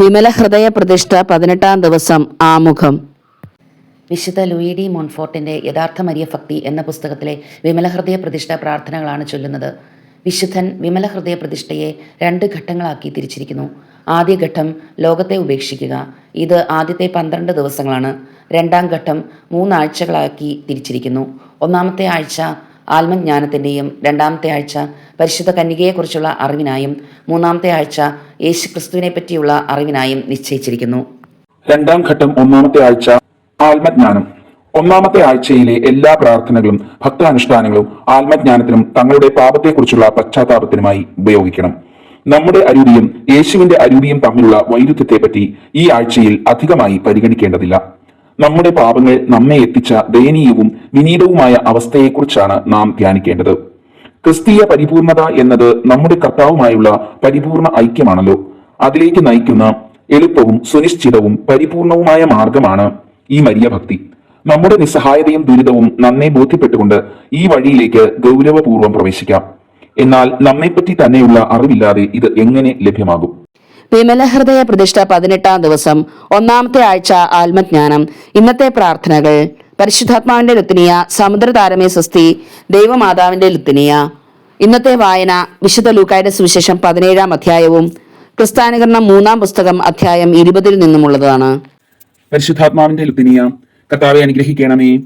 വിമല ഹൃദയ പ്രതിഷ്ഠ പതിനെട്ടാം ദിവസം ആമുഖം. വിശുദ്ധ ലൂയി ഡി മോൺഫോർട്ടിന്റെ യഥാർത്ഥ മരിയ ഭക്തി എന്ന പുസ്തകത്തിലെ വിമല ഹൃദയ പ്രതിഷ്ഠ പ്രാർത്ഥനകളാണ് ചൊല്ലുന്നത്. വിശുദ്ധൻ വിമല ഹൃദയ പ്രതിഷ്ഠയെ രണ്ട് ഘട്ടങ്ങളാക്കി തിരിച്ചിരിക്കുന്നു. ആദ്യ ഘട്ടം ലോകത്തെ ഉപേക്ഷിക്കുക. ഇത് ആദ്യത്തെ പന്ത്രണ്ട് ദിവസങ്ങളാണ്. രണ്ടാം ഘട്ടം മൂന്നാഴ്ചകളാക്കി തിരിച്ചിരിക്കുന്നു. ഒന്നാമത്തെ ആഴ്ച ആത്മജ്ഞാനത്തിന്റെയും രണ്ടാമത്തെ ആഴ്ച പരിശുദ്ധ കന്യകയെക്കുറിച്ചുള്ള അറിവിനായും മൂന്നാമത്തെ ആഴ്ച യേശു ക്രിസ്തുവിനെ പറ്റിയുള്ള അറിവിനായും നിശ്ചയിച്ചിരിക്കുന്നു. രണ്ടാം ഘട്ടം ഒന്നാമത്തെ ആഴ്ച ആത്മജ്ഞാനം. ഒന്നാമത്തെ ആഴ്ചയിലെ എല്ലാ പ്രാർത്ഥനകളും ഭക്താനുഷ്ഠാനങ്ങളും ആത്മജ്ഞാനത്തിനും തങ്ങളുടെ പാപത്തെക്കുറിച്ചുള്ള പശ്ചാത്താപത്തിനുമായി ഉപയോഗിക്കണം. നമ്മുടെ അരൂപിയും യേശുവിന്റെ അരൂപിയും തമ്മിലുള്ള വൈരുദ്ധ്യത്തെപ്പറ്റി ഈ ആഴ്ചയിൽ അധികമായി പരിഗണിക്കേണ്ടതില്ല. നമ്മുടെ പാപങ്ങൾ നമ്മെ എത്തിച്ച ദയനീയവും വിനീതവുമായ അവസ്ഥയെക്കുറിച്ചാണ് നാം ധ്യാനിക്കേണ്ടത്. ക്രിസ്തീയ പരിപൂർണത എന്നത് നമ്മുടെ കർത്താവുമായുള്ള പരിപൂർണ ഐക്യമാണല്ലോ. അതിലേക്ക് നയിക്കുന്ന എളുപ്പവും സുനിശ്ചിതവും പരിപൂർണവുമായ മാർഗമാണ് ഈ മരിയ ഭക്തി നമ്മുടെ നിസ്സഹായതയും ദുരിതവും നന്നെ ബോധ്യപ്പെട്ടുകൊണ്ട് ഈ വഴിയിലേക്ക് ഗൗരവപൂർവം പ്രവേശിക്കാം. എന്നാൽ നമ്മെപ്പറ്റി തന്നെയുള്ള അറിവില്ലാതെ ഇത് എങ്ങനെ ലഭ്യമാകും? വിമല ഹൃദയ പ്രതിഷ്ഠ പതിനെട്ടാം ദിവസം ഒന്നാമത്തെ ആഴ്ച ആത്മജ്ഞാനം. ഇന്നത്തെ പ്രാർത്ഥനകൾ. പരിശുദ്ധാത്മാവിന്റെ ലുത്തിനിയ സമുദ്രതാരമേ സ്വസ്തി ദൈവമാതാവിന്റെ ലുത്തിനിയ. ഇന്നത്തെ വായന വിശുദ്ധ ലൂക്കായുടെ സുവിശേഷം പതിനേഴാം അധ്യായവും ക്രിസ്താനുകരണം മൂന്നാം പുസ്തകം അധ്യായം ഇരുപതിൽ നിന്നുമുള്ളതാണ്. പരിശുദ്ധാത്മാവിന്റെ ലുത്തിനിയ കർത്താവെ അനുഗ്രഹിക്കണമേ.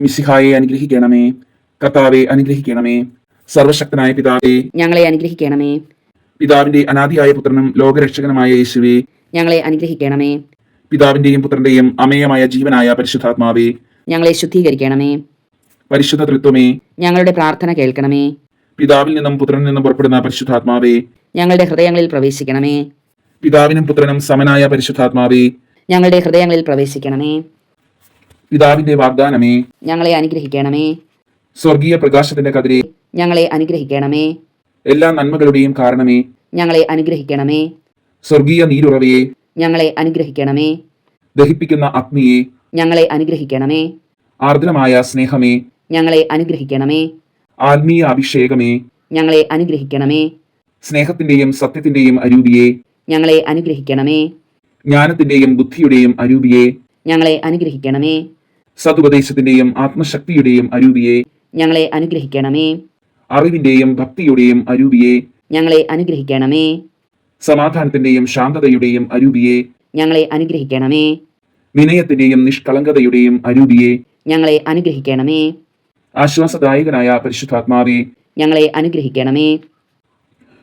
മിസിഹായെ അനുഗ്രഹിക്കണമേ. കർത്താവെ അനുഗ്രഹിക്കണമേ. സർവശക്തനായ പിതാവേ. ഞങ്ങളെ അനുഗ്രഹിക്കണമേ. പിതാവിന്റെ അനാദിയായ പുത്രനും ലോകരക്ഷകനുമായ യേശുവെ ഞങ്ങളെ അനുഗ്രഹിക്കണമേ. പിതാവിന്റെയും പുത്രന്റെയും അമേയമായ ജീവനായ പരിശുദ്ധാത്മാവെ ഞങ്ങളെ ശുദ്ധീകരിക്കണമേ. പരിശുദ്ധ തൃത്വമേ ഞങ്ങളുടെ പ്രാർത്ഥന കേൾക്കണമേ. പിതാവിൽ നിന്നും പുത്രനിൽ നിന്നും പുറപ്പെടുന്ന പരിശുദ്ധാത്മാവേ ഞങ്ങളുടെ ഹൃദയങ്ങളിൽ പ്രവേശിക്കണമേ. പിതാവിനും പുത്രനും സമനായ പരിശുദ്ധാത്മാവേ ഞങ്ങളുടെ ഹൃദയങ്ങളിൽ പ്രവേശിക്കണമേ. പിതാവിന്റെ വാഗ്ദാനമേ ഞങ്ങളെ അനുഗ്രഹിക്കണമേ. സ്വർഗീയ പ്രകാശത്തിന്റെ കതിരെ ഞങ്ങളെ അനുഗ്രഹിക്കണമേ. എല്ലാ നന്മകളുടെയും കാരണമേ. ഞങ്ങളെ അനുഗ്രഹിക്കണമേ. സ്വർഗീയ നീരുറവയെ ഞങ്ങളെ അനുഗ്രഹിക്കണമേ. ദഹിപ്പിക്കുന്ന അഗ്നിയെ ഞങ്ങളെ അനുഗ്രഹിക്കണമേ. ആർദ്രമായ സ്നേഹമേ. ഞങ്ങളെ അനുഗ്രഹിക്കണമേ. ആത്മീയ അഭിഷേകമേ. ഞങ്ങളെ അനുഗ്രഹിക്കണമേ. സ്നേഹത്തിന്റെയും സത്യത്തിന്റെയും അരൂപിയെ. ഞങ്ങളെ അനുഗ്രഹിക്കണമേ. ജ്ഞാനത്തിന്റെയും ബുദ്ധിയുടെയും അരൂപിയെ. ഞങ്ങളെ അനുഗ്രഹിക്കണമേ. സതുപദേശത്തിന്റെയും ആത്മശക്തിയുടെയും അരൂപിയെ. ഞങ്ങളെ അനുഗ്രഹിക്കണമേ. അറിവിന്റെയും ഭക്തിയുടെയും അരൂപിയെ. ഞങ്ങളെ അനുഗ്രഹിക്കണമേ. സമാധാനത്തിന്റെയും ശാന്തതയുടെയും അരൂപിയെ. ഞങ്ങളെ അനുഗ്രഹിക്കണമേ. വിനയത്തിന്റെയും നിഷ്കളങ്കതയുടെയും അരൂപിയെ. ഞങ്ങളെ അനുഗ്രഹിക്കണമേ. ആശ്വാസദായകനായ പരിശുദ്ധാത്മാവെ. ഞങ്ങളെ അനുഗ്രഹിക്കണമേ.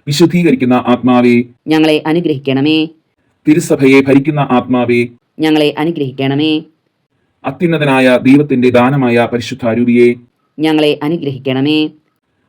വിശുദ്ധീകരിക്കുന്ന ആത്മാവെ. ഞങ്ങളെ അനുഗ്രഹിക്കണമേ. തിരുസഭയെ ഭരിക്കുന്ന ആത്മാവെ. ഞങ്ങളെ അനുഗ്രഹിക്കണമേ. അത്യുന്നതനായ ദൈവത്തിന്റെ ദാനമായ പരിശുദ്ധാരൂപിയെ ഞങ്ങളെ അനുഗ്രഹിക്കണമേ.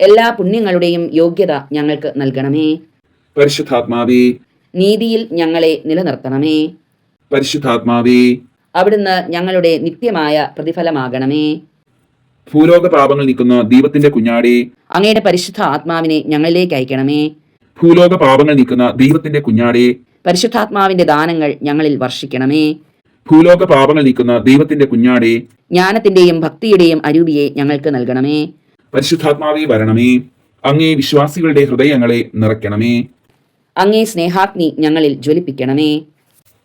എല്ലാ പുണ്യങ്ങളുടെയും യോഗ്യത ഞങ്ങൾക്ക് നൽകണമേ. പരിശുദ്ധാത്മാവേ. നീതിയിൽ ഞങ്ങളെ നിലനിർത്തണമേ. പരിശുദ്ധാത്മാവേ. അവിടുന്ന് ഞങ്ങളുടെ നിത്യമായ പ്രതിഫലമാകണമേ. ഭൂലോക പാപങ്ങൾ നീക്കുന്ന ദൈവത്തിന്റെ കുഞ്ഞാടി. അങ്ങയുടെ പരിശുദ്ധ ആത്മാവിനെ ഞങ്ങളിലേക്ക് അയക്കണമേ. ഭൂലോക പാപങ്ങൾ നീക്കുന്ന ദൈവത്തിന്റെ കുഞ്ഞാടേ. പരിശുദ്ധാത്മാവിന്റെ ദാനങ്ങൾ ഞങ്ങളിൽ വർഷിക്കണമേ. ഭൂലോക പാപങ്ങൾ നീക്കുന്ന ദൈവത്തിന്റെ കുഞ്ഞാടേ. ജ്ഞാനത്തിന്റെയും ഭക്തിയുടെയും അരൂപിയെ ഞങ്ങൾക്ക് നൽകണമേ. പരിശുദ്ധാത്മാവേ വരണമേ. അങ്ങേ വിശ്വാസികളുടെ ഹൃദയങ്ങളെ നിറയ്ക്കണമേ. അങ്ങേ സ്നേഹാഗ്നി ഞങ്ങളിൽ ജ്വലിപ്പിക്കണമേ.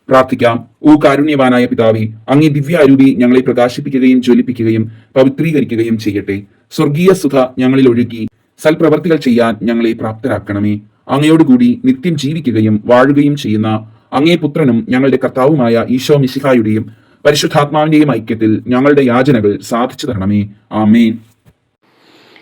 പ്രാർത്ഥിക്കാം. ഓ കാരുണ്യവാനായ പിതാവി അങ്ങേ ദിവ്യ അരുവി ഞങ്ങളെ പ്രകാശിപ്പിക്കുകയും ജ്വലിപ്പിക്കുകയും പവിത്രീകരിക്കുകയും ചെയ്യട്ടെ. സ്വർഗീയ സുധ ഞങ്ങളിൽ ഒഴുകി സൽപ്രവർത്തികൾ ചെയ്യാൻ ഞങ്ങളെ പ്രാപ്തരാക്കണമേ. അങ്ങയോടുകൂടി നിത്യം ജീവിക്കുകയും വാഴുകയും ചെയ്യുന്ന അങ്ങേ പുത്രനും ഞങ്ങളുടെ കർത്താവുമായ ഈശോ മിശിഹായുടെയും പരിശുദ്ധാത്മാവിന്റെയും ഐക്യത്തിൽ ഞങ്ങളുടെ യാചനകൾ സാധിച്ചു തരണമേ. ആമേൻ.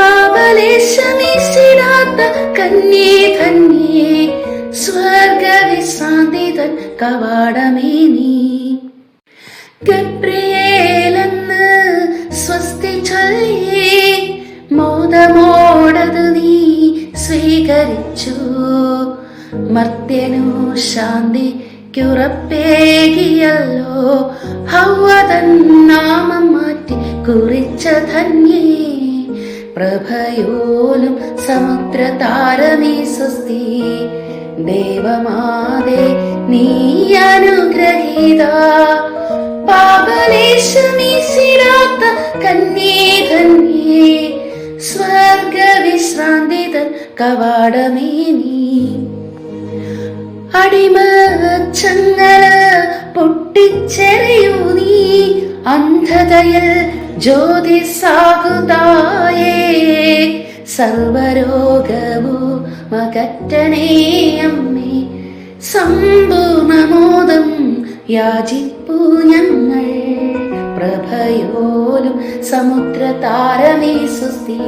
പാപലേശമീശിടാത്ത കന്യേ ധന്യേ സ്വർഗവിശ്രാന്തിതൻ കവാടമേ നീ. ഗബ്രിയേലെന്ന് സ്വസ്തി ചൊല്ലേ മോദമോടത് നീ സ്വീകരിച്ചു. മർത്യനു ശാന്തിക്കുറപ്പേകിയല്ലോ ഹൗവതൻ നാമം മാറ്റി കുറിച്ച ധന്യേ. പ്രഭയോലും സമുദ്രതാരമേ സ്വസ്തി. ദേവമാതേ നീ അനുഗ്രഹീത. പാപലേശമീശിരാത്ത കന്യേ ധന്യേ സ്വർഗവിശ്രാന്തിതൻ കവാടമേ നീ. അടിമച്ചങ്ങല പൊട്ടിച്ചെറിയൂ നീ. അന്ധതയിൽ ജ്യോതി സാകുതായേ സർവരോഗമോ മകറ്റണേ അമ്മേ. സമ്പൂർണമോദം യാചിപ്പൂ ഞങ്ങൾ. പ്രഭയോലും സമുദ്ര താരമേ സുസ്തി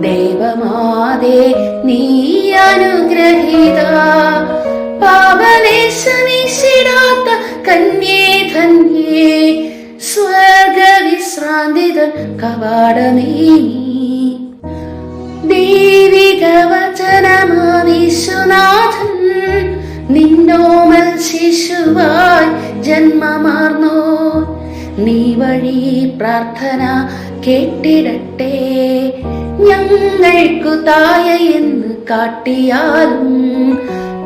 ദേവമാതേ നീ അനുഗ്രഹീത. പാപലേശമീശിടാത്ത കന്യേ ധന്യേ സ്വർഗവിശ്രാന്തിതൻ കവാടമേ. ദൈവിക വചനമാ വിശ്വനാഥൻ നിന്നോമൽ ശിശുവായി ജന്മമാർന്നോ. നീ വഴി പ്രാർത്ഥന കേട്ടിടട്ടെ. ഞങ്ങൾക്കു തായ എന്ന് കാട്ടിയാലും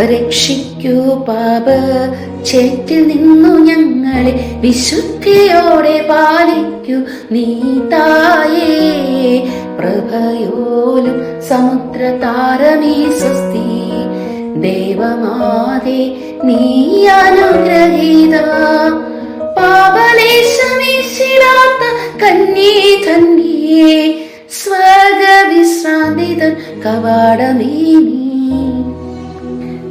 രക്ഷിക്കൂ പാപ. ചേറ്റിൽ നിന്നു ഞങ്ങളെ വിശുദ്ധിയോടെ പാലിക്കൂ. നീ തായേ പ്രഭയോലും സമുദ്ര താരമേ സ്വസ്തി. ദേവമാതേ നീ അനുഗ്രഹീത. പാപലേശമീശിടാത്ത കന്യേ ധന്യേ സ്വർഗവിശ്രാന്തിതൻ കവാടമേ നീ.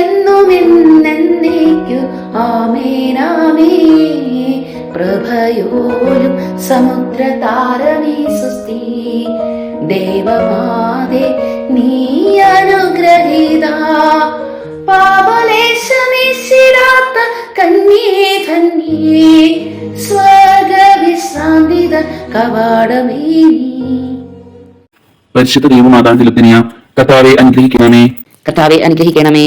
എന്നുമെന്നേക്കു ആമേനാമേ പ്രഭയോലും സമുദ്ര താരമേ സുസ്തി ദേവമാതേ നീ അനുഗ്രഹീത. പാപലേശമീശിടാത്ത കന്യേ ധന്യേ. സ്വർഗവിശ്രാന്തിത കവാടമേ പരിശുദ്ധ ദൈവമാതാ ദൈവമാതാന്തിലുത്തിനിയ കർത്താവെ അനുഗ്രഹിക്കണമേ. കർത്താവെ അനുഗ്രഹിക്കണമേ.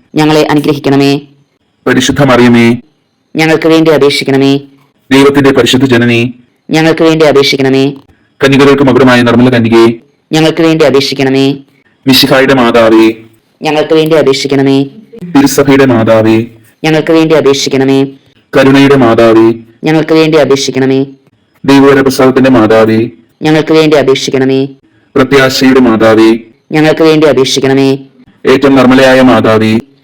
ഞങ്ങളെ അനുഗ്രഹിക്കണമേ. പരിശുദ്ധ മറിയമേ ഞങ്ങൾക്ക് വേണ്ടി അപേക്ഷിക്കണമേ. ദൈവത്തിന്റെ പരിശുദ്ധ ജനനി. ഞങ്ങൾക്ക് വേണ്ടി അപേക്ഷിക്കണമേ. കന്യകകൾക്ക് മകുടമായ നിർമ്മല കന്യകെ ഞങ്ങൾക്ക് വേണ്ടി അപേക്ഷിക്കണമേ. മിശിഹായുടെ മാതാവേ. ഞങ്ങൾക്ക് വേണ്ടി അപേക്ഷിക്കണമേ. തിരുസഭയുടെ മാതാവേ. ഞങ്ങൾക്ക് വേണ്ടി അപേക്ഷിക്കണമേ. കരുണയുടെ മാതാവേ. ഞങ്ങൾക്ക് വേണ്ടി അപേക്ഷിക്കണമേ. ദൈവവര പ്രസാദത്തിന്റെ മാതാവേ. ഞങ്ങൾക്ക് വേണ്ടി അപേക്ഷിക്കണമേ. പ്രത്യാശയുടെ മാതാവേ. ഞങ്ങൾക്ക് വേണ്ടി അപേക്ഷിക്കണമേ. ഏറ്റവും നിർമ്മലയായ മാതാവേ.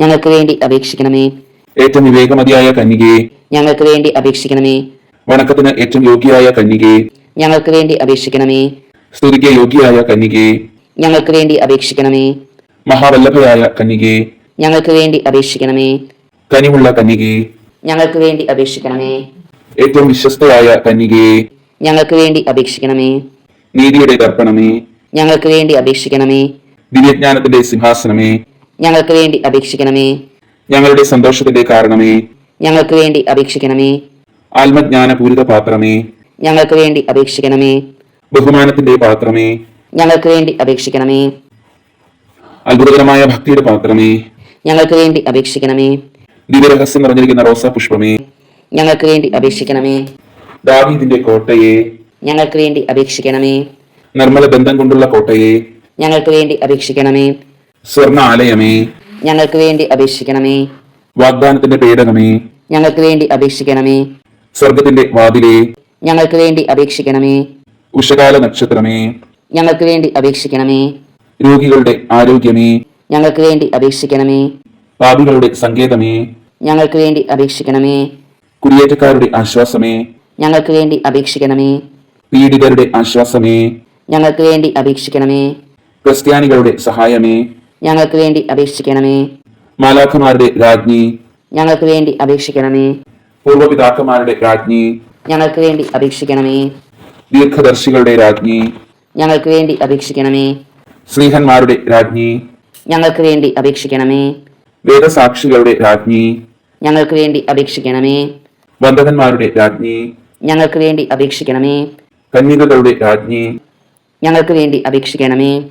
ഞങ്ങൾക്ക് വേണ്ടി അപേക്ഷിക്കണമേ. ഏറ്റവും വിവേകമതിയായ കന്യകയെ ഞങ്ങൾക്ക് വേണ്ടി അപേക്ഷിക്കണമേ. വണക്കത്തിന് ഏറ്റവും യോഗ്യയായ കന്യകയെ ഞങ്ങൾക്ക് വേണ്ടി അപേക്ഷിക്കണമേ. സ്തുതിക്ക് യോഗ്യയായ കന്യകയെ ഞങ്ങൾക്ക് വേണ്ടി അപേക്ഷിക്കണമേ. മഹാവല്ലഭയായ കന്യകയെ ഞങ്ങൾക്ക് വേണ്ടി അപേക്ഷിക്കണമേ. കനിവുള്ള കന്യകയെ ഞങ്ങൾക്ക് വേണ്ടി അപേക്ഷിക്കണമേ. ഏറ്റവും വിശ്വസ്തയായ കന്യകയെ ഞങ്ങൾക്ക് വേണ്ടി അപേക്ഷിക്കണമേ. നീതിയുടെ തർപ്പണമേ ഞങ്ങൾക്ക് വേണ്ടി അപേക്ഷിക്കണമേ. ദിവ്യജ്ഞാനത്തിന്റെ സിംഹാസനമേ. ഞങ്ങൾക്ക് വേണ്ടി അപേക്ഷിക്കണമേ. ഞങ്ങളുടെ സന്തോഷത്തിന്റെ കാരണമേ. ഞങ്ങൾക്ക് വേണ്ടി അപേക്ഷിക്കണമേ. ആത്മജ്ഞാന പൂരിത പാത്രമേ. ഞങ്ങൾക്ക് വേണ്ടി അപേക്ഷിക്കണമേ. ബഹുമാനത്തിന്റെ പാത്രമേ. ഞങ്ങൾക്ക് വേണ്ടി അപേക്ഷിക്കണമേ. അത്ഭുതകരമായ ഭക്തിയുടെ പാത്രമേ. ഞങ്ങൾക്ക് വേണ്ടി അപേക്ഷിക്കണമേ. ദിവ്യരഹസ്യം നിറഞ്ഞിരിക്കുന്ന റോസാ പുഷ്പമേ. ഞങ്ങൾക്ക് വേണ്ടി അപേക്ഷിക്കണമേ. ദാവീദിന്റെ കോട്ടയെ. ഞങ്ങൾക്ക് വേണ്ടി അപേക്ഷിക്കണമേ. നിർമ്മല ബന്ധം കൊണ്ടുള്ള കോട്ടയെ. ഞങ്ങൾക്ക് വേണ്ടി അപേക്ഷിക്കണമേ. സ്വർണ ആലയമേ ഞങ്ങൾക്ക് വേണ്ടി അപേക്ഷിക്കണമേ. വാഗ്ദാനത്തിന്റെ പേടകമേ. ഞങ്ങൾക്ക് വേണ്ടി അപേക്ഷിക്കണമേ. സ്വർഗത്തിന്റെ വാതിലേ. ഞങ്ങൾക്ക് വേണ്ടി അപേക്ഷിക്കണമേ. ഉഷകാല നക്ഷത്രമേ. ഞങ്ങൾക്ക് വേണ്ടി അപേക്ഷിക്കണമേ. രോഗികളുടെ ആരോഗ്യമേ. ഞങ്ങൾക്ക് വേണ്ടി അപേക്ഷിക്കണമേ. പാപികളുടെ സങ്കേതമേ. ഞങ്ങൾക്ക് വേണ്ടി അപേക്ഷിക്കണമേ. കുടിയേറ്റക്കാരുടെ ആശ്വാസമേ. ഞങ്ങൾക്ക് വേണ്ടി അപേക്ഷിക്കണമേ. പീഡിതരുടെ ആശ്വാസമേ. ഞങ്ങൾക്ക് വേണ്ടി അപേക്ഷിക്കണമേ. ക്രിസ്ത്യാനികളുടെ സഹായമേ. ഞങ്ങൾക്ക് വേണ്ടി അപേക്ഷിക്കണമേ. മാലാഖമാരുടെ രാജ്ഞി. ഞങ്ങൾക്ക് വേണ്ടി അപേക്ഷിക്കണമേ. പൂർവപിതാക്കന്മാരുടെ രാജ്ഞി. ഞങ്ങൾക്ക് വേണ്ടി അപേക്ഷിക്കണമേ. ദീർഘദർശികളുടെ രാജ്ഞി. ഞങ്ങൾക്ക് വേണ്ടി അപേക്ഷിക്കണമേ. സ്നേഹന്മാരുടെ രാജ്ഞി. ഞങ്ങൾക്ക് വേണ്ടി അപേക്ഷിക്കണമേ. വേദസാക്ഷികളുടെ രാജ്ഞി. ഞങ്ങൾക്ക് വേണ്ടി അപേക്ഷിക്കണമേ. വന്ദകന്മാരുടെ രാജ്ഞി. ഞങ്ങൾക്ക് വേണ്ടി അപേക്ഷിക്കണമേ. കന്യകകളുടെ രാജ്ഞി. ഞങ്ങൾക്ക് വേണ്ടി അപേക്ഷിക്കണമേ.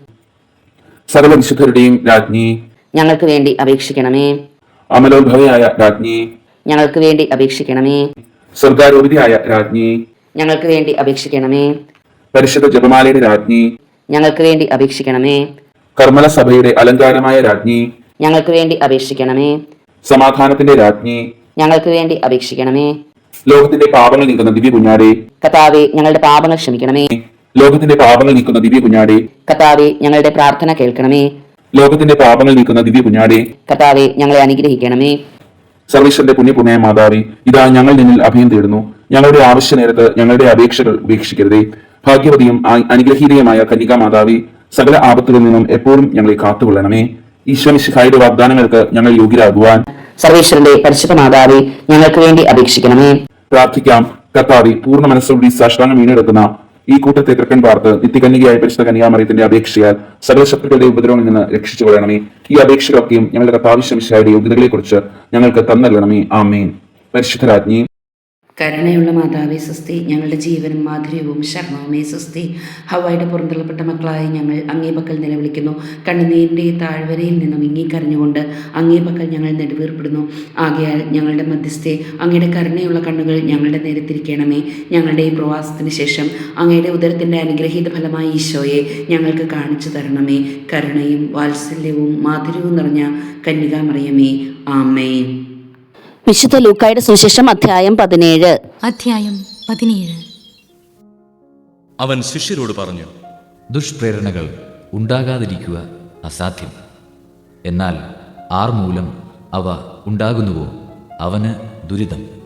സർവവിശുദ്ധരുടെയും രാജ്ഞി. ഞങ്ങൾക്ക് വേണ്ടി അപേക്ഷിക്കണമേ. അമലോദ്ഭവയായ രാജ്ഞി. ഞങ്ങൾക്ക് വേണ്ടി അപേക്ഷിക്കണമേ. സ്വർഗാരോപിതയായ രാജ്ഞി. ഞങ്ങൾക്ക് വേണ്ടി അപേക്ഷിക്കണമേ. പരിശുദ്ധ ജപമാലയുടെ രാജ്ഞി. ഞങ്ങൾക്ക് വേണ്ടി അപേക്ഷിക്കണമേ. കർമ്മല സഭയുടെ അലങ്കാരമായ രാജ്ഞി. ഞങ്ങൾക്ക് വേണ്ടി അപേക്ഷിക്കണമേ. സമാധാനത്തിന്റെ രാജ്ഞി. ഞങ്ങൾക്ക് വേണ്ടി അപേക്ഷിക്കണമേ. ലോകത്തിന്റെ പാപങ്ങൾ നീക്കുന്ന ദിവ്യ കുഞ്ഞാടെ കഥാവെ ഞങ്ങളുടെ പാപങ്ങൾ ക്ഷമിക്കണമേ. ലോകത്തിന്റെ പാപങ്ങൾ നീക്കുന്ന ദിവ്യ കുഞ്ഞാടെ. കർത്താവെ ഞങ്ങളുടെ പ്രാർത്ഥന കേൾക്കണമേ. ലോകത്തിന്റെ പാപങ്ങൾ നീക്കുന്ന ദിവ്യ കുഞ്ഞാടെ. കർത്താവെ ഞങ്ങളെ അനുഗ്രഹിക്കണമേ. സർവീശ്വരന്റെ പുണ്യപുണ്യായ മാതാവി ഇതാ ഞങ്ങൾ നിന്നിൽ അഭയം തേടുന്നു. ഞങ്ങളുടെ ആവശ്യ നേരത്ത് ഞങ്ങളുടെ അപേക്ഷകൾ ഉപേക്ഷിക്കരുതേ. ഭാഗ്യവതിയും അനുഗ്രഹീതയുമായ കന്യക മാതാവി സകല ആപത്തുകളിൽ നിന്നും എപ്പോഴും ഞങ്ങളെ കാത്തുകൊള്ളണമേ. ഈശ്വമിശിഹായുടെ വാഗ്ദാനങ്ങൾക്ക് ഞങ്ങൾ യോഗ്യരാകുവാൻ സർവേശ്വരന്റെ പരിശുദ്ധ മാതാവി ഞങ്ങൾക്ക് വേണ്ടി അപേക്ഷിക്കണമേ. പ്രാർത്ഥിക്കാം. കത്താവി പൂർണ മനസ്സോടി സാഷ്ടാംഗം വീണെടുക്കുന്ന ഈ കൂട്ടത്തെ തൃക്കൻ പാർത്ത് നിത്യകന്യകയായ പരിശുദ്ധ കന്യാമറിയത്തിന്റെ അപേക്ഷയാൽ സകല ശത്രുക്കളുടെ ഉപദ്രവം നിന്ന് രക്ഷിച്ചു കൊള്ളണമേ. ഈ അപേക്ഷകളൊക്കെയും ഞങ്ങളുടെ കർത്താവിശ്വമിശായുടെ യോഗ്യതകളെ കുറിച്ച് ഞങ്ങൾക്ക് തന്നല്ലണമേ ആമേൻ. പരിശുദ്ധരാജ്ഞി. കരുണയുള്ള മാതാവേ സുസ്തി ഞങ്ങളുടെ ജീവനും മാധുര്യവും ശർമ്മവുമേ സുസ്തി ഹവായുടെ പുറന്തള്ളപ്പെട്ട മക്കളായി ഞങ്ങൾ അങ്ങേ പക്കൽ നിലവിളിക്കുന്നു. കണ്ണുനീരിന്റെ താഴ്വരയിൽ നിന്നും ഇങ്ങിക്കരഞ്ഞുകൊണ്ട് അങ്ങേ പക്കൽ ഞങ്ങൾ നെടുവീർപ്പെടുന്നു. ആകയാൽ ഞങ്ങളുടെ മധ്യസ്ഥെ അങ്ങയുടെ കരുണയുള്ള കണ്ണുകൾ ഞങ്ങളുടെ നേരെ തിരിക്കണമേ ഞങ്ങളുടെ ഈ പ്രവാസത്തിന് ശേഷം അങ്ങയുടെ ഉദരത്തിന്റെ അനുഗ്രഹീത ഫലമായ ഈശോയെ ഞങ്ങൾക്ക് കാണിച്ചു തരണമേ. കരുണയും വാത്സല്യവും മാധുര്യവും നിറഞ്ഞ കന്യകാമറിയമേ. ആമേൻ. വിശുദ്ധ ലൂക്കായുടെ സുശേഷം അധ്യായം പതിനേഴ്. അധ്യായം പതിനേഴ്. അവൻ ശിഷ്യരോട് പറഞ്ഞു ദുഷ്പ്രേരണകൾ ഉണ്ടാകാതിരിക്കുക അസാധ്യം. എന്നാൽ ആർ മൂലം അവ ഉണ്ടാകുന്നുവോ? അവന് ദുരിതം.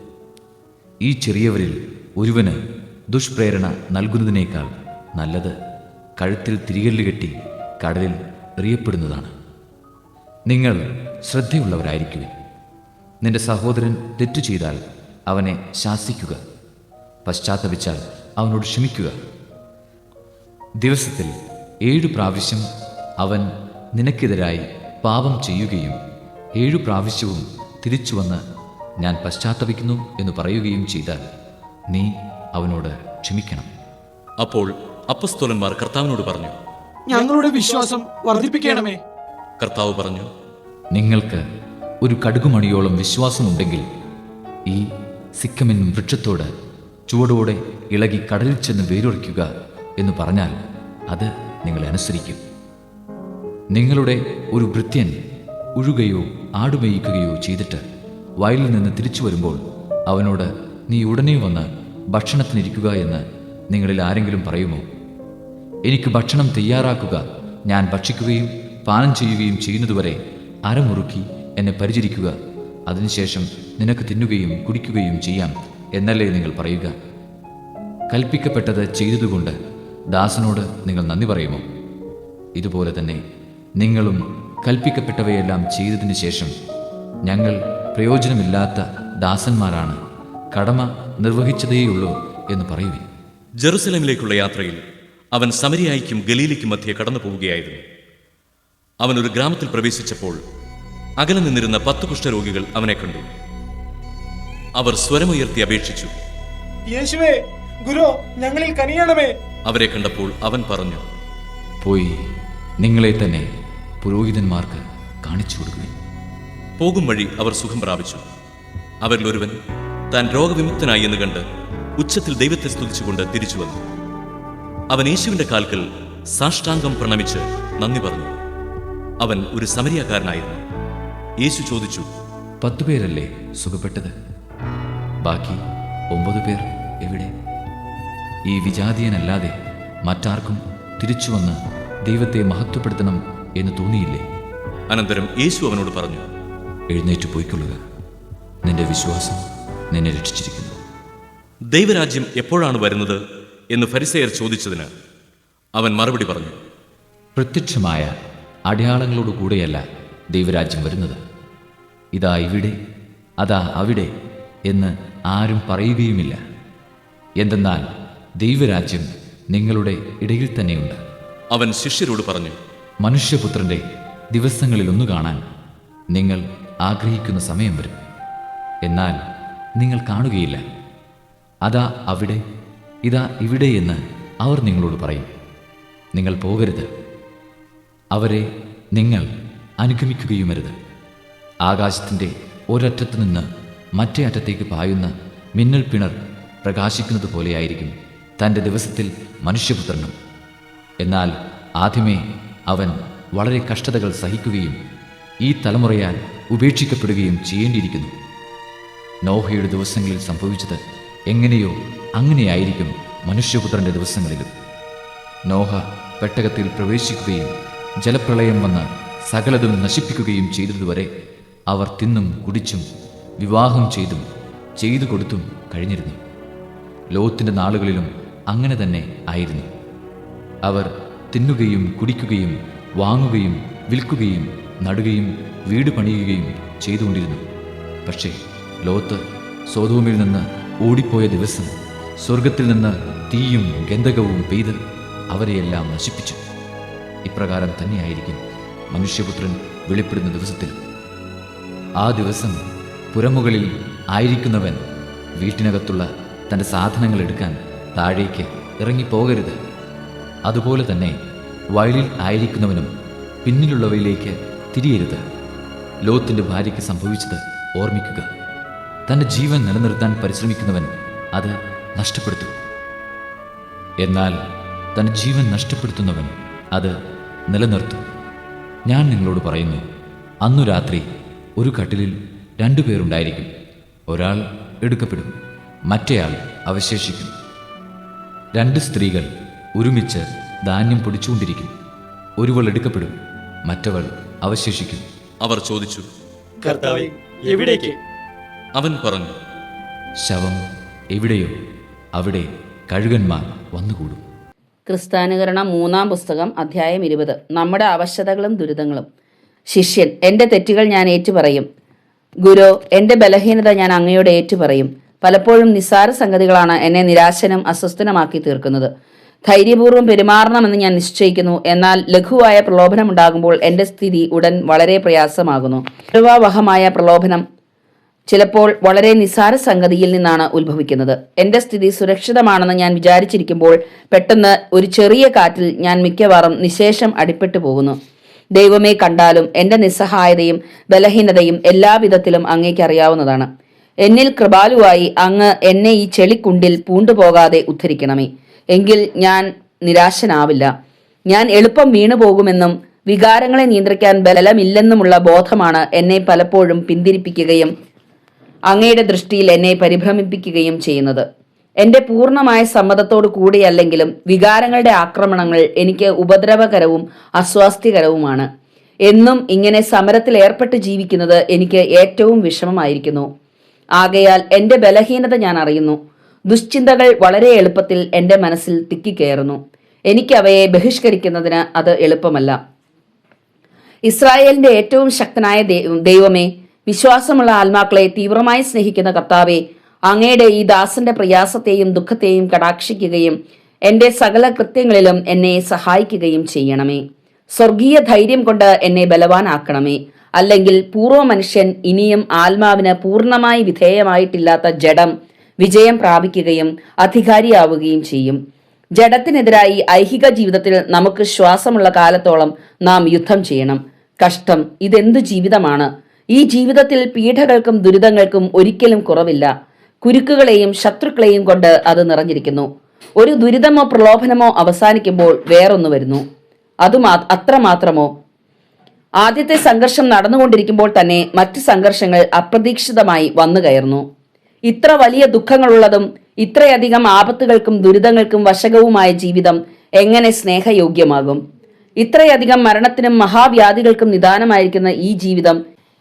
ഈ ചെറിയവരിൽ ഒരുവന് ദുഷ്പ്രേരണ നൽകുന്നതിനേക്കാൾ നല്ലത് കഴുത്തിൽ തിരികല്ല് കെട്ടി കടലിൽ എറിയപ്പെടുന്നതാണ്. നിങ്ങൾ ശ്രദ്ധയുള്ളവരായിരിക്കുവിൻ. നിന്റെ സഹോദരൻ തെറ്റു ചെയ്താൽ അവനെ ശാസിക്കുക. പശ്ചാത്തപിച്ചാൽ അവനോട് ക്ഷമിക്കുക. ദിവസത്തിൽ ഏഴു പ്രാവശ്യം അവൻ നിനക്കെതിരായി പാപം ചെയ്യുകയും ഏഴു പ്രാവശ്യവും തിരിച്ചു വന്ന് ഞാൻ പശ്ചാത്തപിക്കുന്നു എന്ന് പറയുകയും ചെയ്താൽ നീ അവനോട് ക്ഷമിക്കണം. അപ്പോൾ അപ്പസ്തോലന്മാർ കർത്താവിനോട് പറഞ്ഞു ഞങ്ങളുടെ വിശ്വാസം വർദ്ധിപ്പിക്കണമേ. കർത്താവ് പറഞ്ഞു നിങ്ങൾക്ക് ഒരു കടുകുമണിയോളം വിശ്വാസമുണ്ടെങ്കിൽ ഈ സിക്കമിൻ വൃക്ഷത്തോട് ചുവടോടെ ഇളകി കടലിൽ ചെന്ന് വേരൊറിക്കുക എന്ന് പറഞ്ഞാൽ അത് നിങ്ങളെ അനുസരിക്കും. നിങ്ങളുടെ ഒരു ഭൃത്യൻ ഉഴുകയോ ആടുമേയിക്കുകയോ ചെയ്തിട്ട് വയലിൽ നിന്ന് തിരിച്ചു വരുമ്പോൾ അവനോട് നീ ഉടനെ വന്ന് ഭക്ഷണത്തിനിരിക്കുക എന്ന് നിങ്ങളിൽ ആരെങ്കിലും പറയുമോ? എനിക്ക് ഭക്ഷണം തയ്യാറാക്കുക ഞാൻ ഭക്ഷിക്കുകയും പാനം ചെയ്യുകയും ചെയ്യുന്നതുവരെ അരമുറുക്കി എന്നെ പരിചരിക്കുക. അതിനുശേഷം നിനക്ക് തിന്നുകയും കുടിക്കുകയും ചെയ്യാം എന്നല്ലേ നിങ്ങൾ പറയുക. കൽപ്പിക്കപ്പെട്ടത് ചെയ്തതുകൊണ്ട് ദാസനോട് നിങ്ങൾ നന്ദി പറയുമോ? ഇതുപോലെ തന്നെ നിങ്ങളും കൽപ്പിക്കപ്പെട്ടവയെല്ലാം ചെയ്തതിന് ശേഷം ഞങ്ങൾ പ്രയോജനമില്ലാത്ത ദാസന്മാരാണ്. കടമ നിർവഹിച്ചതേയുള്ളൂ എന്ന് പറയുവിൻ. ജെറുസലേമിലേക്കുള്ള യാത്രയിൽ അവൻ സമരിയായിക്കും ഗലീലിക്കും മധ്യേ കടന്നു പോവുകയായിരുന്നു അവൻ ഒരു ഗ്രാമത്തിൽ പ്രവേശിച്ചപ്പോൾ അകലെ നിന്നിരുന്ന പത്ത് കുഷ്ഠരോഗികൾ അവനെ കണ്ടു. അവർ സ്വരമുയർത്തി അപേക്ഷിച്ചു. യേശുവേ ഗുരു ഞങ്ങളിൽ കനിയണമേ. അവരെ കണ്ടപ്പോൾ അവൻ പറഞ്ഞു പോയി നിങ്ങളെ തന്നെ പുരോഹിതന്മാർക്ക് കാണിച്ചു കൊടുക്കുക പോകും വഴി അവർ സുഖം പ്രാപിച്ചു. അവരിൽ ഒരുവൻ താൻ രോഗവിമുക്തനായി എന്ന് കണ്ട് ഉച്ചത്തിൽ ദൈവത്തെ സ്തുതിച്ചുകൊണ്ട് തിരിച്ചു വന്നു. അവൻ യേശുവിന്റെ കാൽക്കൽ സാഷ്ടാംഗം പ്രണമിച്ച് നന്ദി പറഞ്ഞു. അവൻ ഒരു സമരിയാക്കാരനായിരുന്നു യേശു ചോദിച്ചു പത്തു പേരല്ലേ സുഖപ്പെട്ടത്? ബാക്കി ഒമ്പത് പേർ എവിടെ? ഈ വിജാതീയനല്ലാതെ മറ്റാർക്കും തിരിച്ചു വന്ന് ദൈവത്തെ മഹത്വപ്പെടുത്തണം എന്ന് തോന്നിയില്ലേ? അനന്തരം യേശു അവനോട് പറഞ്ഞു എഴുന്നേറ്റ് പോയിക്കൊള്ളുക. നിന്റെ വിശ്വാസം നിന്നെ രക്ഷിച്ചിരിക്കുന്നു. ദൈവരാജ്യം എപ്പോഴാണ് വരുന്നത്? എന്ന് ഫരിസയർ ചോദിച്ചതിന് അവൻ മറുപടി പറഞ്ഞു പ്രത്യക്ഷമായ അടയാളങ്ങളോടുകൂടെയല്ല ദൈവരാജ്യം വരുന്നത്. ഇതാ ഇവിടെ അതാ അവിടെ എന്ന് ആരും പറയുകയുമില്ല. എന്തെന്നാൽ ദൈവരാജ്യം നിങ്ങളുടെ ഇടയിൽ തന്നെയുണ്ട്. അവൻ ശിഷ്യരോട് പറഞ്ഞു മനുഷ്യപുത്രന്റെ ദിവസങ്ങളിലൊന്നു കാണാൻ നിങ്ങൾ ആഗ്രഹിക്കുന്ന സമയം വരും. എന്നാൽ നിങ്ങൾ കാണുകയില്ല. അതാ അവിടെ ഇതാ ഇവിടെ എന്ന് അവർ നിങ്ങളോട് പറയും. നിങ്ങൾ പോകരുത്. അവരെ നിങ്ങൾ അനുഗമിക്കുകയുമരുത്. ആകാശത്തിന്റെ ഒരറ്റത്തു നിന്ന് മറ്റേ അറ്റത്തേക്ക് പായുന്ന മിന്നൽ പിണർ പ്രകാശിക്കുന്നത് പോലെയായിരിക്കും തന്റെ ദിവസത്തിൽ മനുഷ്യപുത്രനും. എന്നാൽ ആദ്യമേ അവൻ വളരെ കഷ്ടതകൾ സഹിക്കുകയും ഈ തലമുറയാൽ ഉപേക്ഷിക്കപ്പെടുകയും ചെയ്യേണ്ടിയിരിക്കുന്നു. നോഹയുടെ ദിവസങ്ങളിൽ സംഭവിച്ചത് എങ്ങനെയോ അങ്ങനെയായിരിക്കും മനുഷ്യപുത്രന്റെ ദിവസങ്ങളിലും. നോഹ പെട്ടകത്തിൽ പ്രവേശിക്കുകയും ജലപ്രളയം വന്ന് സകലതും നശിപ്പിക്കുകയും ചെയ്തതുവരെ അവർ തിന്നും കുടിച്ചും വിവാഹം ചെയ്തും ചെയ്തു കൊടുത്തും കഴിഞ്ഞിരുന്നു. ലോത്തിന്റെ നാളുകളിലും അങ്ങനെ തന്നെ ആയിരുന്നു. അവർ തിന്നുകയും കുടിക്കുകയും വാങ്ങുകയും വിൽക്കുകയും നടുകയും വീട് പണിയുകയും ചെയ്തുകൊണ്ടിരുന്നു. പക്ഷേ ലോത്ത് സോതോമിൽ നിന്ന് ഓടിപ്പോയ ദിവസം സ്വർഗത്തിൽ നിന്ന് തീയും ഗന്ധകവും പെയ്ത് അവരെയെല്ലാം നശിപ്പിച്ചു. ഇപ്രകാരം തന്നെയായിരിക്കും മനുഷ്യപുത്രൻ വെളിപ്പെടുന്ന ദിവസത്തിൽ. ആ ദിവസം പുരമുകളിൽ ആയിരിക്കുന്നവൻ വീട്ടിനകത്തുള്ള തന്റെ സാധനങ്ങൾ എടുക്കാൻ താഴേക്ക് ഇറങ്ങിപ്പോകരുത്. അതുപോലെ തന്നെ വയലിൽ ആയിരിക്കുന്നവനും പിന്നിലുള്ളവയിലേക്ക് തിരിയരുത്. ലോത്തിന്റെ ഭാര്യയ്ക്ക് സംഭവിച്ചത് ഓർമ്മിക്കുക. തന്റെ ജീവൻ നിലനിർത്താൻ പരിശ്രമിക്കുന്നവൻ അത് നഷ്ടപ്പെടുത്തും. എന്നാൽ തന്റെ ജീവൻ നഷ്ടപ്പെടുത്തുന്നവൻ അത് നിലനിർത്തും. ഞാൻ നിങ്ങളോട് പറയുന്നു അന്നു രാത്രി ഒരു കട്ടിലിൽ രണ്ടു പേരുണ്ടായിരിക്കും. ഒരാൾ എടുക്കപ്പെടും മറ്റേയാൾ അവശേഷിക്കും. രണ്ട് സ്ത്രീകൾ ഒരുമിച്ച് ധാന്യം പൊടിച്ചുകൊണ്ടിരിക്കും. ഒരുവൾ എടുക്കപ്പെടും മറ്റവൾ അവശേഷിക്കും. അവർ ചോദിച്ചു കർത്താവെ എവിടേക്ക്? അവൻ പറഞ്ഞു ശവം എവിടെയോ അവിടെ കഴുകന്മാർ വന്നുകൂടും. ക്രിസ്ത്യാനുകരണം മൂന്നാം പുസ്തകം അധ്യായം ഇരുപത്. നമ്മുടെ അവശതകളും ദുരിതങ്ങളും. ശിഷ്യൻ എന്റെ തെറ്റുകൾ ഞാൻ ഏറ്റുപറയും. ഗുരു എന്റെ ബലഹീനത ഞാൻ അങ്ങയോട് ഏറ്റുപറയും. പലപ്പോഴും നിസ്സാര സംഗതികളാണ് എന്നെ നിരാശനും അസ്വസ്ഥനുമാക്കി തീർക്കുന്നത്. ധൈര്യപൂർവം പെരുമാറണമെന്ന് ഞാൻ നിശ്ചയിക്കുന്നു. എന്നാൽ ലഘുവായ പ്രലോഭനമുണ്ടാകുമ്പോൾ എന്റെ സ്ഥിതി ഉടൻ വളരെ പ്രയാസമാകുന്നു. ഗൗരവാവഹമായ പ്രലോഭനം ചിലപ്പോൾ വളരെ നിസാര സംഗതിയിൽ നിന്നാണ് ഉത്ഭവിക്കുന്നത്. എന്റെ സ്ഥിതി സുരക്ഷിതമാണെന്ന് ഞാൻ വിചാരിച്ചിരിക്കുമ്പോൾ പെട്ടെന്ന് ഒരു ചെറിയ കാറ്റിൽ ഞാൻ മിക്കവാറും നിശേഷം അടിപ്പെട്ടു പോകുന്നു. ദൈവമേ കണ്ടാലും എന്റെ നിസ്സഹായതയും ബലഹീനതയും എല്ലാവിധത്തിലും അങ്ങേക്ക് അറിയാവുന്നതാണ്. എന്നിൽ കൃപാലുവായി അങ്ങ് എന്നെ ഈ ചെളിക്കുണ്ടിൽ പൂണ്ടുപോകാതെ ഉദ്ധരിക്കണമേ. എങ്കിൽ ഞാൻ നിരാശനാവില്ല. ഞാൻ എളുപ്പം വീണു പോകുമെന്നും വികാരങ്ങളെ നിയന്ത്രിക്കാൻ ബലമില്ലെന്നുമുള്ള ബോധമാണ് എന്നെ പലപ്പോഴും പിന്തിരിപ്പിക്കുകയും അങ്ങയുടെ ദൃഷ്ടിയിൽ എന്നെ പരിഭ്രമിപ്പിക്കുകയും ചെയ്യുന്നത്. എന്റെ പൂർണമായ സമ്മതത്തോടു കൂടിയല്ലെങ്കിലും വികാരങ്ങളുടെ ആക്രമണങ്ങൾ എനിക്ക് ഉപദ്രവകരവും അസ്വാസ്ഥ്യകരവുമാണ്. എന്നും ഇങ്ങനെ സമരത്തിൽ ഏർപ്പെട്ട് ജീവിക്കുന്നത് എനിക്ക് ഏറ്റവും വിഷമമായിരിക്കുന്നു. ആകയാൽ എന്റെ ബലഹീനത ഞാൻ അറിയുന്നു. ദുശ്ചിന്തകൾ വളരെ എളുപ്പത്തിൽ എന്റെ മനസ്സിൽ തിക്കിക്കയറുന്നു. എനിക്കവയെ ബഹിഷ്കരിക്കുന്നതിന് അത് എളുപ്പമല്ല. ഇസ്രായേലിന്റെ ഏറ്റവും ശക്തനായ ദൈവമേ വിശ്വാസമുള്ള ആത്മാക്കളെ തീവ്രമായി സ്നേഹിക്കുന്ന കർത്താവെ അങ്ങയുടെ ഈ ദാസന്റെ പ്രയാസത്തെയും ദുഃഖത്തെയും കടാക്ഷിക്കുകയും എന്റെ സകല കൃത്യങ്ങളിലും എന്നെ സഹായിക്കുകയും ചെയ്യണമേ. സ്വർഗീയ ധൈര്യം കൊണ്ട് എന്നെ ബലവാനാക്കണമേ. അല്ലെങ്കിൽ പൂർവ മനുഷ്യൻ ഇനിയും ആത്മാവിന് പൂർണമായി വിധേയമായിട്ടില്ലാത്ത ജഡം വിജയം പ്രാപിക്കുകയും അധികാരിയാവുകയും ചെയ്യും. ജഡത്തിനെതിരായി ഐഹിക ജീവിതത്തിൽ നമുക്ക് ശ്വാസമുള്ള കാലത്തോളം നാം യുദ്ധം ചെയ്യണം. കഷ്ടം ഇതെന്തു ജീവിതമാണ്? ഈ ജീവിതത്തിൽ പീഠകൾക്കും ദുരിതങ്ങൾക്കും ഒരിക്കലും കുറവില്ല. കുരുക്കുകളെയും ശത്രുക്കളെയും കൊണ്ട് അത് നിറഞ്ഞിരിക്കുന്നു. ഒരു ദുരിതമോ പ്രലോഭനമോ അവസാനിക്കുമ്പോൾ വേറൊന്നു വരുന്നു. അതുമാ അത്രമാത്രമോ ആദ്യത്തെ സംഘർഷം നടന്നുകൊണ്ടിരിക്കുമ്പോൾ തന്നെ മറ്റ് സംഘർഷങ്ങൾ അപ്രതീക്ഷിതമായി വന്നു കയറുന്നു. ഇത്ര വലിയ ദുഃഖങ്ങളുള്ളതും ഇത്രയധികം ആപത്തുകൾക്കും ദുരിതങ്ങൾക്കും വശകവുമായ ജീവിതം എങ്ങനെ സ്നേഹയോഗ്യമാകും? ഇത്രയധികം മരണത്തിനും മഹാവ്യാധികൾക്കും നിദാനമായിരിക്കുന്ന ഈ ജീവിതം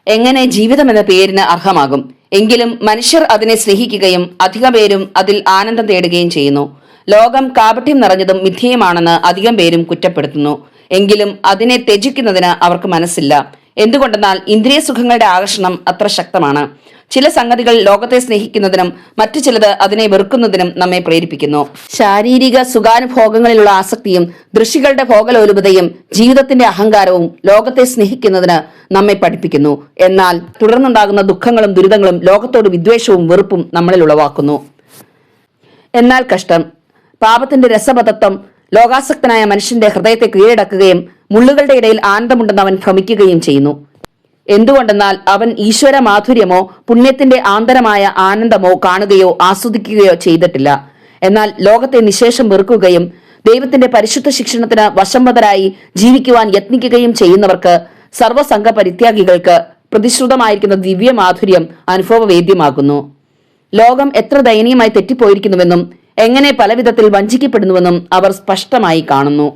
എങ്ങനെ ജീവിതം എന്ന പേരിന് അർഹമാകും. എങ്കിലും മനുഷ്യർ അതിനെ സ്നേഹിക്കുകയും അധികം പേരും അതിൽ ആനന്ദം തേടുകയും ചെയ്യുന്നു. ലോകം കാപട്യം നിറഞ്ഞതും മിഥ്യയുമാണെന്ന് അധികം പേരും കുറ്റപ്പെടുത്തുന്നു. എങ്കിലും അതിനെ ത്യജിക്കുന്നതിന് അവർക്ക് മനസ്സില്ല. എന്തുകൊണ്ടെന്നാൽ ഇന്ദ്രിയ സുഖങ്ങളുടെ ആകർഷണം അത്ര ശക്തമാണ്. ചില സംഗതികൾ ലോകത്തെ സ്നേഹിക്കുന്നതിനും മറ്റു ചിലത് അതിനെ വെറുക്കുന്നതിനും നമ്മെ പ്രേരിപ്പിക്കുന്നു. ശാരീരിക സുഖാനുഭോഗങ്ങളിലുള്ള ആസക്തിയും ദൃശ്യങ്ങളുടെ ഭോഗലോലുപതയും ജീവിതത്തിന്റെ അഹങ്കാരവും ലോകത്തെ സ്നേഹിക്കുന്നതിന് നമ്മെ പഠിപ്പിക്കുന്നു. എന്നാൽ തുടർന്നുണ്ടാകുന്ന ദുഃഖങ്ങളും ദുരിതങ്ങളും ലോകത്തോട് വിദ്വേഷവും വെറുപ്പും നമ്മളിൽ ഉളവാക്കുന്നു. എന്നാൽ കഷ്ടം. പാപത്തിന്റെ രസപഥത്വം ലോകാസക്തനായ മനുഷ്യന്റെ ഹൃദയത്തെ കീഴടക്കുകയും മുള്ളുകളുടെ ഇടയിൽ ആനന്ദമുണ്ടെന്ന് അവൻ ഭ്രമിക്കുകയും ചെയ്യുന്നു. എന്തുകൊണ്ടെന്നാൽ അവൻ ഈശ്വര മാധുര്യമോ പുണ്യത്തിന്റെ ആന്തരമായ ആനന്ദമോ കാണുകയോ ആസ്വദിക്കുകയോ ചെയ്തിട്ടില്ല. എന്നാൽ ലോകത്തെ നിശേഷം വെറുക്കുകയും ദൈവത്തിന്റെ പരിശുദ്ധ ശിക്ഷണത്തിന് വശംവതരായി ജീവിക്കുവാൻ യത്നിക്കുകയും ചെയ്യുന്നവർക്ക് സർവസംഘ പരിത്യാഗികൾക്ക് പ്രതിശ്രുതമായിരിക്കുന്ന ദിവ്യ മാധുര്യം അനുഭവവേദ്യമാകുന്നു. ലോകം എത്ര ദയനീയമായി തെറ്റിപ്പോയിരിക്കുന്നുവെന്നും എങ്ങനെ പലവിധത്തിൽ വഞ്ചിക്കപ്പെടുന്നുവെന്നും അവർ സ്പഷ്ടമായി കാണുന്നു.